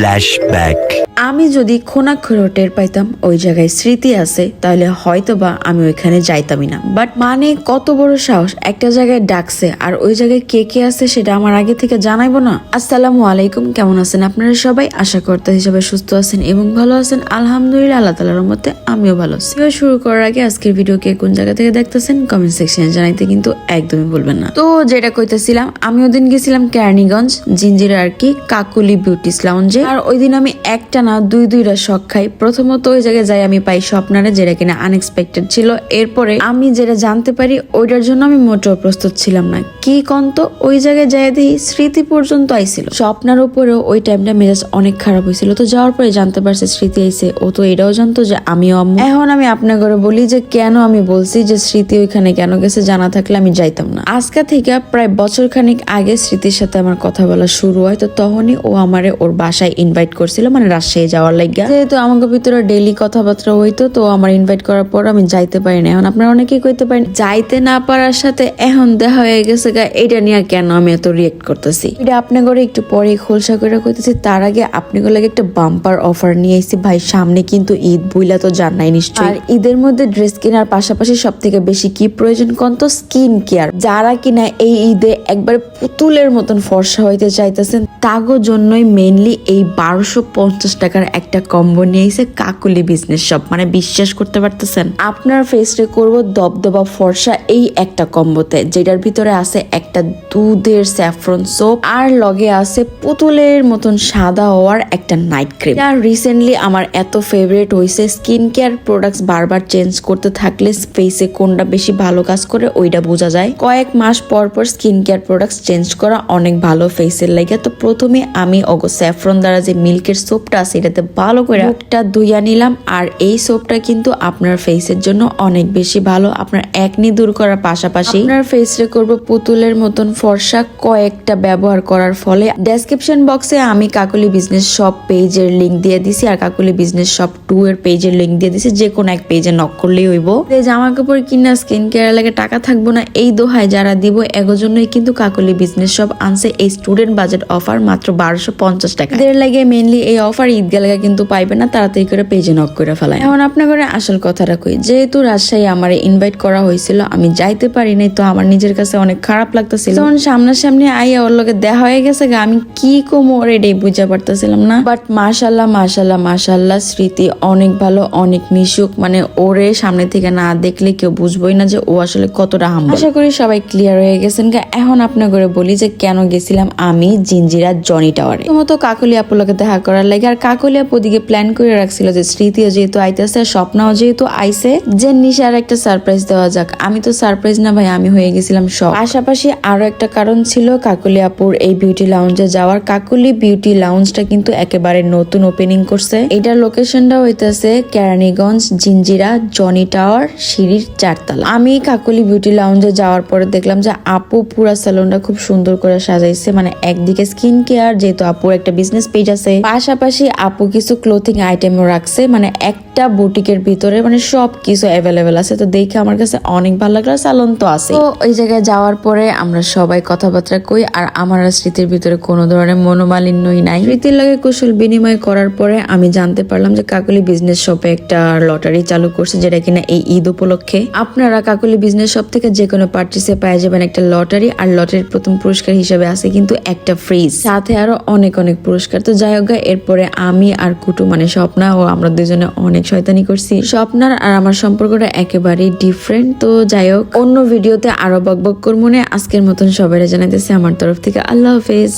flashback. আমি যদি খোনাক্ষর টের পাইতাম, ওই জায়গায় স্মৃতি আছে তাহলে হয়তো বা আমি ওইখানে যাইতামই না। বাট মানে কত বড় সাহস, একটা জায়গায় ডাকছে, আর ওই জায়গায় কে কে আছে সেটা আমার আগে থেকে জানাইবো না। আসসালামু আলাইকুম, কেমন আছেন আপনারা সবাই? আশা কর্তা হিসাবে সুস্থ আছেন এবং ভালো আছেন। আলহামদুলিল্লাহ, আল্লাহ তালার মতে আমিও ভালো আছি। শুরু করার আগে আজকের ভিডিও কে কোন জায়গা থেকে দেখতেছেন কমেন্ট সেকশনে জানাইতে কিন্তু একদমই বলবেন না। তো যেটা কইতেছিলাম, আমি ওদিন গেছিলাম কেরানীগঞ্জ জিঞ্জিরা আর কি কাকুলি বিউটিস লাউঞ্জে আর ওই দিন আমি একটা না, দুই দুইটা শখ খাই। প্রথমত ওই জায়গায় যাই আমি পাই স্বপ্নারে, যেটা কিনা আনএক্সপেক্টেড ছিল। এরপরে আমি যেটা জানতে পারি, ওইটার জন্য আমি মোটেও প্রস্তুত ছিলাম না। কি কন্ত, ওই জায়গায় যাই দেখি স্মৃতি পর্যন্ত আইছিল। স্বপ্নার উপরেও ওই টাইমটা মেজাজ অনেক খারাপ হয়েছিল তো যাওয়ার পরে জানতে পারছে স্মৃতি আইছে। ও তো এটাও জানতো যে আমিও আম্মু। এখন আমি আপনার ঘরে বলি যে কেন আমি বলছি যে স্মৃতি ওইখানে কেন গেছে জানা থাকলে আমি যাইতাম না। আজকে থেকে প্রায় বছর খানিক আগে স্মৃতির সাথে আমার কথা বলা শুরু হয়। তো তখনই ও আমারে ওর বাসায় ইনভাইট করছিল মানে রাজশাহী যাওয়ার লাগিয়া। যেহেতু আমাকে ভিতরে ডেইলি কথাবার্তা হইতো, তো আমার ইনভাইট করার পর আমি যাইতে পারি না এখন আপনারা অনেকেই কইতে পারেন, যাইতে না পারার সাথে এখন দেখা হয়ে গেছে গা এটা নিয়ে কেন আমি এত রিয়েক্ট করতেছি? এটা আপনার ঘরে একটু পরে খোলসা করে কইতেছি, তার আগে আপনি লাগে একটা বাম্পার অফার নিয়ে এসেছি ভাই, সামনে কিন্তু ঈদ, বইলা তো জানাই নিশ্চয়ই। আর ঈদের মধ্যে ড্রেস কেনার পাশাপাশি সব থেকে বেশি কি প্রয়োজন কোন তো? স্কিন কেয়ার যারা কিনা এই ঈদে একবার পুতুলের মতন ফর্সা হইতে চাইতেছেন, তাগো জন্যই মেইনলি এই বারোশো পঞ্চাশ টাকার একটা কম্বো নিয়ে এসে কাকুলি বিজনেস শপ মানে বিশ্বাস করতে পারতেছেন? আপনার ফেসরে করব দবদবা ফর্সা এই একটা কম্বোতে যেটার ভিতরে আছে একটা দুধের স্যাফরন সোপ আর লগে আছে পুতুলের মতন সাদা হওয়ার একটা নাইট ক্রিম আর রিসেন্টলি আমার এত ফেভারিট হয়েছে স্কিন কেয়ার প্রোডাক্টস বারবার চেঞ্জ করতে থাকলে ফেসে কোনটা বেশি ভালো কাজ করে ওইটা বোঝা যায়। কয়েক মাস পর পর স্কিন কেয়ার প্রোডাক্টস চেঞ্জ করা অনেক ভালো ফেসের লাগে, তো প্রথমে আমি অগো স্যাফরন দ্বারা যে মিল্কের সোপটা আছে এটাতে ভালো করে মুখটা ধুইয়া নিলাম। আর এই সোপটা কিন্তু আপনার ফেসের জন্য অনেক বেশি ভালো। আপনার একনি দূর করার পাশাপাশি আপনার ফেসরে করব পুতুলের মতন ফর্সা কয়েকটা ব্যবহার করার ফলে ডেসক্রিপশন বক্সে আমি কাকুলি বিজনেস শপ পেজের লিংক দিয়ে দিছি আর কাকুলি বিজনেস শপ টু এর পেজের লিংক দিয়ে দিছি। যে কোনো এক পেজে নক করলেই হইব। জামা কাপড় কিনা স্কিন কেয়ার লাগে টাকা থাকব না, এই দোহায় যারা দিব, এগো জন্যই কিন্তু কাকুলি বিজনেস শপ আনছে এই স্টুডেন্ট বাজেট অফার মাত্র বারোশো পঞ্চাশ টাকা। এদের লাগে মেনলি এই অফার ঈদ গেলে কিন্তু পাইবে না, তাড়াতাড়ি করে পেজে নক করে ফেলায়। এখন আপনার ঘরে আসল কথাটা কই? যেহেতু রাজশাহী আমার ইনভাইট করা হয়েছিল, আমি যাইতে পারি নাই, তো আমার নিজের কাছে অনেক খারাপ লাগতেছিল। তখন সামনাসামনি আইয়া ওর লগে দেখা হয়ে গেছে আমি কি কমো ওর এটাই বুঝতে পারতেছিলাম না। বাট মাশাল্লাহ মাশাল্লাহ মাশাল্লাহ স্মৃতি অনেক ভালো, অনেক মিশুক। মানে ওরে সামনে থেকে না দেখলে কেউ বুঝবোই না যে ও আসলে কতটা হাম আশা করি সবাই ক্লিয়ার হয়ে গেছেন। এখন আপনার করে বলি যে কেন গেছিলাম আমি জিঞ্জিরা জনি টাওয়ারে প্রথমত কাকলি আপুলাকে দেখা করার লাগে আর কাকলি আপু প্ল্যান করে রাখছিল যে স্মৃতিও যেহেতু আইতেছে আর স্বপ্নাও যেহেতু আইছে, যে নিশার একটা সারপ্রাইজ দেওয়া যাক। আমি তো সারপ্রাইজ না ভাই, আমি হয়ে গেছিলাম সব পাশাপাশি আরও একটা কারণ ছিল কাকুলি আপুর এই বিউটি লাউঞ্জে যাওয়ার। কাকুলি বিউটি লাউঞ্জটা কিন্তু একেবারে নতুন ওপেনিং করছে। এটার লোকেশনটা হইতেছে কেরানীগঞ্জ, জিঞ্জিরা, জনি টাওয়ার সিঁড়ির চারতলা। আমি কাকলি বিউটি লাউঞ্জে যাওয়ার পরে দেখলাম যে আপু পুরা স্যালনটা খুব সুন্দর করে সাজাইছে। মানে একদিকে স্কিন কেয়ার যেহেতু আপুর একটা বিজনেস পেজ আছে। পাশাপাশি আপু কিছু ক্লোথিং আইটেমও রাখছে মানে একটা বুটিকের ভিতরে মানে সব কিছু অ্যাভেলেবেল আছে। তো দেখে আমার কাছে অনেক ভালো লাগল স্যালন তো আছে তো ওই জায়গায় যাওয়ার পরে আমরা সবাই কথাবার্তা কই আর আমার স্মৃতির ভিতরে কোনো ধরনের মনোমালিন্যই নাই। স্মৃতির লাগে কুশল বিনিময় করার পরে আমি জানতে পারলাম যে কাকলি বিজনেস শপে একটা লটারি চালু করছে যেটা কিনা এই ঈদ উপলক্ষে। আপনারা কাকলি বিজনেস শপ থেকে যে কোনো পার্টিসে পেয়ে যাবেন একটা লটারি আর লটারির প্রথম পুরস্কার হিসেবে আছে কিন্তু একটা ফ্রিজ সাথে আরও অনেক অনেক পুরস্কার। তো যাই হোক এরপরে আমি আর কুটু মানে স্বপ্না ও আমরা দুজনে অনেক শয়তানি করছি। স্বপ্নার আর আমার সম্পর্কটা একেবারেই ডিফারেন্ট তো যাই হোক, অন্য ভিডিওতে আরও বকবক করব না আজকের মতন সবাই জানাইতেছে আমার তরফ থেকে আল্লাহ হাফেজ।